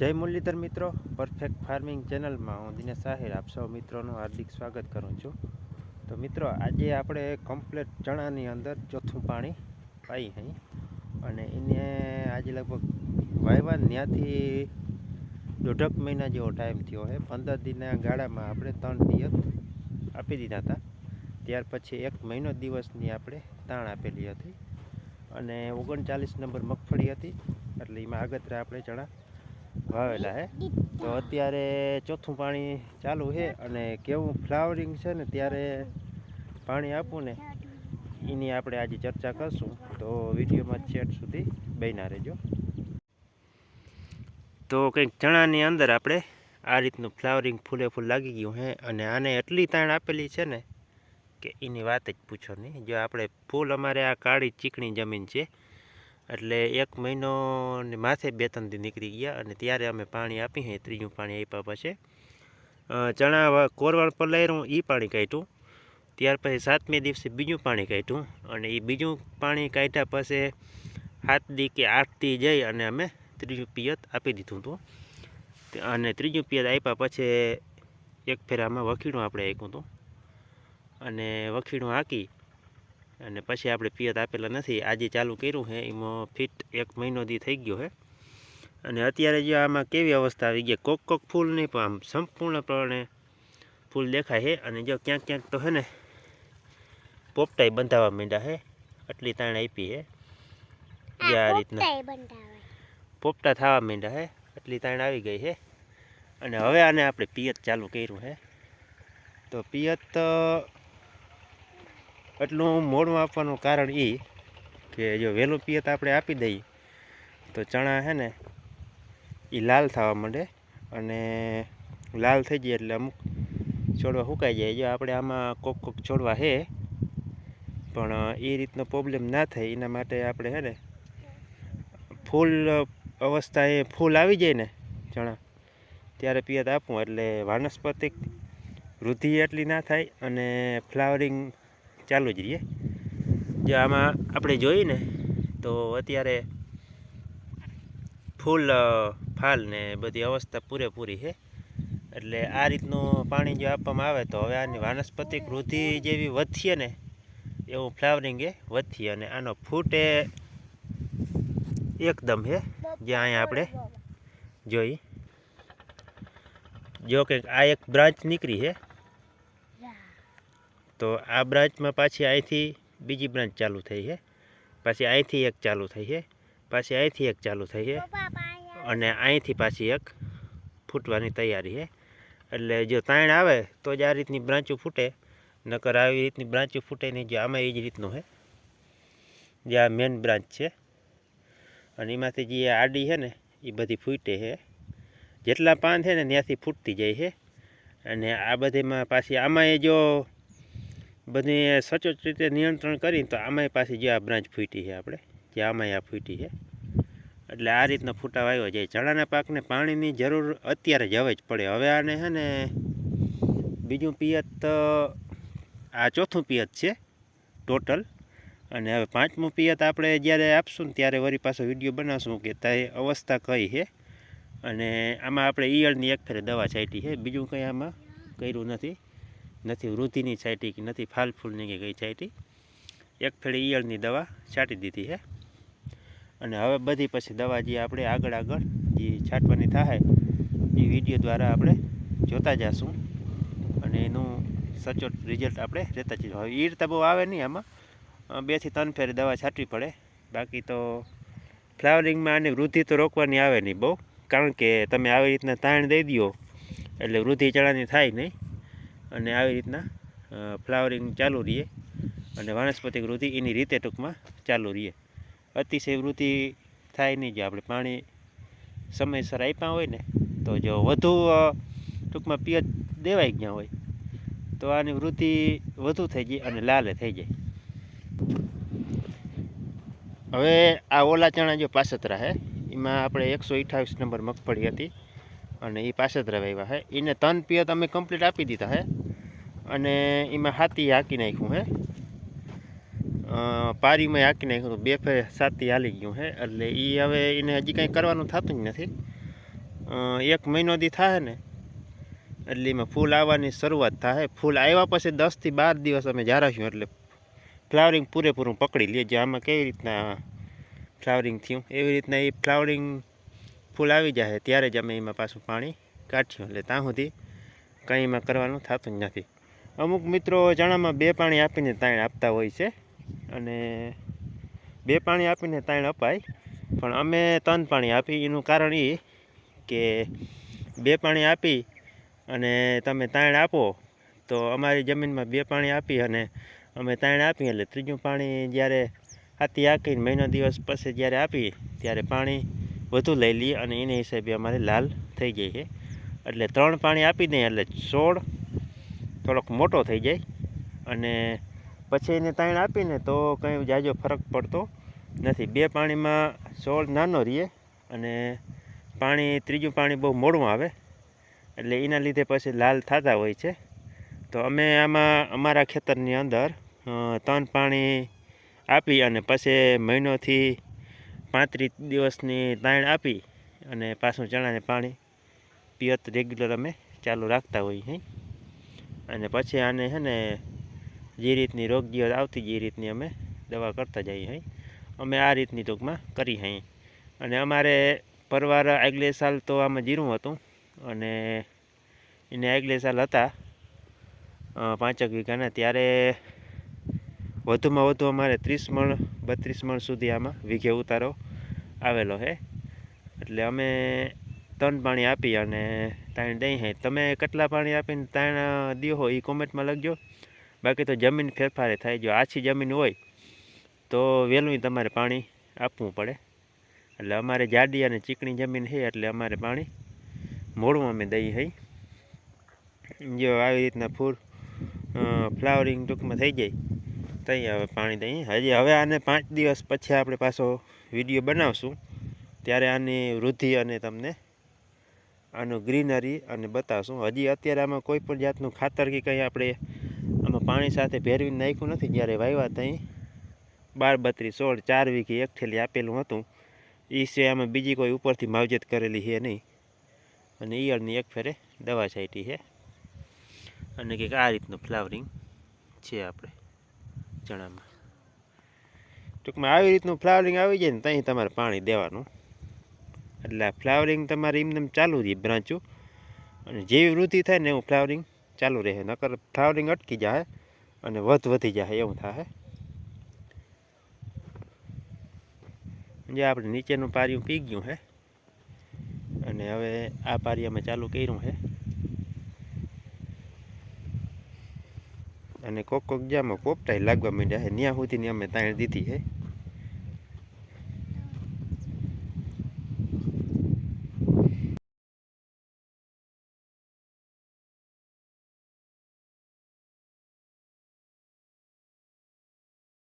જય મુરલીધર મિત્રો perfect farming ચેનલમાં હું દિનેશ સાહેર, આપ સૌ મિત્રોનું હાર્દિક સ્વાગત કરું છું. તો મિત્રો, આજે આપણે કમ્પ્લેટ ચણાની અંદર ચોથું પાણી પાઈ અહીં અને એને આજે લગભગ વાયવા ત્યાંથી દોઢક મહિના જેવો ટાઈમ થયો છે પંદર દિનના ગાળામાં આપણે ત્રણ પિયત આપી દીધા હતા. ત્યાર પછી એક મહિનો દિવસની આપણે તાણ આપેલી હતી અને ઓગણચાલીસ નંબર મગફળી હતી, એટલે એમાં આગતરા આપણે ચણા વાવેલા હે? તો અત્યારે ચોથું પાણી ચાલુ છે અને કેવું ફ્લાવરિંગ છે ને ત્યારે પાણી આપવું ને, એની આપણે આજે ચર્ચા કરશું. તો વિડીયોમાં છેટ સુધી બન્યા રહેજો. તો કંઈક ચણાની અંદર આપણે આ રીતનું ફ્લાવરિંગ ફૂલે ફૂલ લાગી ગયું છે અને આને એટલી તાણ આપેલી છે ને કે એની વાત જ પૂછો નહીં. જો આપણે ફૂલ અમારે આ કાળી ચીકણી જમીન છે એટલે એક મહિનો ને માથે બે ત્રણ દી નીકળી ગયા અને ત્યારે અમે પાણી આપી હે, ત્રીજું પાણી આપ્યા પછી. ચણા કોરવાળ પલાયરું એ પાણી કાઢ્યું. ત્યાર પછી સાતમે દિવસે બીજું પાણી કાઢ્યું અને એ બીજું પાણી કાઢ્યા પછી સાત દી કે આઠ જઈ અને અમે ત્રીજું પિયત આપી દીધું હતું. અને ત્રીજું પિયત આપ્યા પછી એક ફેરામાં વખીણું આપણે આપ્યું હતું. અને વખીણું હાંકી અને પછી આપણે પિયત આપેલા નથી. આજે ચાલુ કર્યું છે એમાં ફિટ એક મહિનો દી થઈ ગયો છે. અને અત્યારે જો આમાં કેવી અવસ્થા આવી ગઈ કોક કોક ફૂલ નહીં પણ આમ સંપૂર્ણપણે ફૂલ દેખાય છે. અને જો ક્યાંક ક્યાંક તો છે ને પોપટાઈ બંધાવા માંડ્યા છે આટલી તાણ આપી છે. જે આ રીતના પોપટા થવા માંડ્યા છે આટલી તાણ આવી ગઈ છે. અને હવે આને આપણે પિયત ચાલુ કર્યું છે. તો પિયત એટલું મોડું આપવાનું કારણ એ કે જો વહેલું પિયત આપણે આપી દઈએ, તો ચણા છે ને એ લાલ થવા માંડે અને લાલ થઈ જાય એટલે અમુક છોડવા સુકાઈ જાય. જો આપણે આમાં કોક કોક છોડવા છે પણ એ રીતનો પ્રોબ્લેમ ના થાય. એના માટે આપણે છે ને, ફૂલ અવસ્થાએ ફૂલ આવી જાય ને ચણા, ત્યારે પિયત આપવું. એટલે વાનસ્પતિક વૃદ્ધિ એટલી ના થાય અને ફ્લાવરિંગ ચાલુ જ રહીએ. જો આમાં આપણે જોઈએ ને તો અત્યારે ફૂલ ફાલ ને બધી અવસ્થા પૂરેપૂરી છે. એટલે આ રીતનું પાણી જો આપવામાં આવે તો હવે આની વાનસ્પતિક વૃદ્ધિ જેવી વધીએ ને એવું ફ્લાવરિંગ એ વધીએ અને આનો ફૂટ એ એકદમ છે. જે અહીંયા આપણે જોઈ. જો કે આ એક બ્રાન્ચ નીકળી છે. તો આ બ્રાન્ચમાં પાછી અહીંથી બીજી બ્રાન્ચ ચાલુ થઈ છે. પાછી અહીંથી એક ચાલુ થઈ છે. પાછી અહીંથી એક ચાલુ થઈ છે. અને અહીંથી પાછી એક ફૂટવાની તૈયારી છે. એટલે જો તાણ આવે તો જ આ રીતની બ્રાંચો ફૂટે. નકર આવી રીતની બ્રાંચો ફૂટે નહીં, જે આમાં એ જ રીતનું છે. જે આ મેન બ્રાન્ચ છે. અને એમાંથી જે આડી છે ને, એ બધી ફૂટે છે. જેટલા પાન છે ને, ત્યાંથી ફૂટતી જાય છે. અને આ બધીમાં પાછી આમાં એ જો બધી સચોટ રીતે નિયંત્રણ કરી તો આમાંય પાછી જે આ બ્રાન્ચ ફૂટી છે આપણે, જે આમાંય આ ફૂટી છે. એટલે આ રીતનો ફૂટાવ આવ્યો જાય ચણાના પાકને પાણીની જરૂર અત્યારે જ હવે જ પડે. હવે આને છે ને બીજું પિયત, આ ચોથું પિયત છે, ટોટલ. અને હવે પાંચમું પિયત આપણે જ્યારે આપશું ને ત્યારે વળી પાછો વીડિયો બનાવશું કે તે અવસ્થા કઈ છે. અને આમાં આપણે ઈયળની એક ફેરે દવા છાંટી છે. બીજું કંઈ આમાં કર્યું નથી. નથી વૃદ્ધિની છાંટી કે નથી ફાલ ફૂલની કે કઈ છાંટી. એક ફેરે ઈયળની દવા છાંટી દીધી છે અને હવે બધી પછી દવા જે આપણે આગળ આગળ જે છાંટવાની થાય, એ વીડિયો દ્વારા આપણે જોતા જઈશું અને એનું સચોટ રિઝલ્ટ આપણે રહેતા જઈશું. હવે ઈર તો બહુ આવે નહીં આમાં. બેથી ત્રણ ફેરે દવા છાંટવી પડે. બાકી તો ફ્લાવરિંગમાં આની વૃદ્ધિ તો રોકવાની આવે નહીં બહુ. કારણ કે તમે આવી રીતના તાણ દઈ દો એટલે વૃદ્ધિ ચણાની થાય નહીં. અને આવી રીતના ફ્લાવરિંગ ચાલુ રહીએ અને વનસ્પતિક વૃદ્ધિ એની રીતે ટૂંકમાં ચાલુ રહીએ. અતિશય વૃદ્ધિ થાય નહીં જો આપણે પાણી સમયસર આપ્યા હોય ને, તો જો વધુ ટૂંકમાં પિયત દેવાઈ ગયા હોય, તો આની વૃદ્ધિ વધુ થઈ જાય અને લાલે થઈ જાય. હવે આ ઓલા ચણા જો પાસતરા છે એમાં આપણે એકસો અઠ્ઠાવીસ નંબર મગફળી હતી. અને એ પાસતરા વાવ્યા હે. એને ત્રણ પિયત અમે કમ્પ્લીટ આપી દીધા હે. અને એમાં હાથી હાંકી નાખ્યું હે. પારીમાં હાંકી નાખ્યું હતું. બે ફેર સાતી હાલી ગયું હે. એટલે એ હવે એને હજી કાંઈ કરવાનું થતું જ નથી. એક મહિનો દી થાય ને, એટલે એમાં ફૂલ આવવાની શરૂઆત થાય ફૂલ આવ્યા પછી દસથી બાર દિવસ અમે જારાશું એટલે ફ્લાવરિંગ પૂરેપૂરું પકડી લઈએ જે આમાં કેવી રીતના ફ્લાવરિંગ થયું, એવી રીતના એ ફ્લાવરિંગ ફૂલ આવી જાય ત્યારે જ અમે એમાં પાછું પાણી કાઢ્યું એટલે ત્યાં સુધી કંઈ એમાં કરવાનું થતું જ નથી. અમુક મિત્રો ચણામાં બે પાણી આપીને તાણ આપતા હોય છે, અને બે પાણી આપીને તાણ અપાય, પણ અમે ત્રણ પાણી આપી. એનું કારણ એ કે બે પાણી આપી અને તમે તાણ આપો, તો અમારી જમીનમાં બે પાણી આપી અને અમે તાણ આપી. એટલે ત્રીજું પાણી જ્યારે હાથી આકીને મહિનો દિવસ પછી જ્યારે આપી, ત્યારે પાણી વધુ લઈ લઈએ અને એને હિસાબે અમારે લાલ થઈ જાય છે. એટલે ત્રણ પાણી આપી દઈએ, એટલે છોડ થોડોક મોટો થઈ જાય. અને પછી એને તાણ આપીને તો કંઈ જાજો ફરક પડતો નથી. બે પાણીમાં છોડ નાનો રહીએ અને પાણી, ત્રીજું પાણી બહુ મોડું આવે. એટલે એના લીધે પછી લાલ થતા હોય છે. તો અમે આમાં, અમારા ખેતરની અંદર ત્રણ પાણી આપી અને પછી મહિનોથી પાંત્રીસ દિવસની તાણ આપી અને પાછું ચણાને પાણી પિયત રેગ્યુલર અમે ચાલુ રાખતા હોઈએ છીએ અને પછી આને છે ને જે રીતની રોગ જીવત આવતી જે રીતની અમે દવા કરતા જઈએ છીએ અમે આ રીતની ટૂંકમાં કરી હઈ અને અમારે પરવાર આગલે સાલ તો આમાં જીરું હતું અને એને આગલે સાલ હતા પાંચેક વીઘાના. ત્યારે વધુમાં વધુ અમારે ત્રીસ મણ બત્રીસ મણ સુધી આમાં વીઘે ઉતારો આવેલો છે એટલે અમે ત્રણ પાણી આપી અને તાણ દઈ હે. તમે કેટલા પાણી આપીને તાણ દ્યો હો એ કોમેન્ટમાં લખજો. બાકી તો જમીન ફેરફારે થાય. જો આછી જમીન હોય તો વહેલું તમારે પાણી આપવું પડે. એટલે અમારે જાડી અને ચીકણી જમીન છે એટલે અમારે પાણી મોડું અમે દઈ હઈ. જો આવી રીતના ફૂલ ફ્લાવરિંગ ટૂંકમાં થઈ જાય. તઈ હવે પાણી દઈએ. હજી હવે આને પાંચ દિવસ પછી આપણે પાછો વીડિયો બનાવશું. ત્યારે આની વૃદ્ધિ અને તમને આનું ગ્રીનરી અને બતાવશું. હજી અત્યારે આમાં કોઈ પણ જાતનું ખાતર કે કંઈ આપણે આમાં પાણી સાથે ભેરવીને નાખ્યું નથી જ્યારે વાવ્યા ત્યાં બાર બત્રીસ સોળ ચાર વીઘે એક ઠેલી આપેલું હતું. એ સિવાય આમાં બીજી કોઈ ઉપરથી માવજત કરેલી છે નહીં. અને ઈયળની એક ફેરે દવા છાંટી છે. અને કંઈક આ રીતનું ફ્લાવરિંગ છે આપણે. ચણામાં. ટૂંકમાં આવી રીતનું ફ્લાવરિંગ આવી જાય ને ત્યાં તમારે પાણી દેવાનું. એટલે આ ફ્લાવરિંગ તમારે એમને ચાલુ રહે બ્રાંચું. અને જેવી વૃદ્ધિ થાય ને એવું ફ્લાવરિંગ ચાલુ રહે. નકર ફ્લાવરિંગ અટકી જાય અને વધ વધી જાય એવું થાય. જે આપણે નીચેનું પારિયું પી ગયું છે અને હવે આ પારિયામાં ચાલુ કર્યું છે અને કોક કોક જામાં પોપટાઈ લાગવા માંડ્યા છે ત્યાં સુધીની અમે તાણ દીધી છે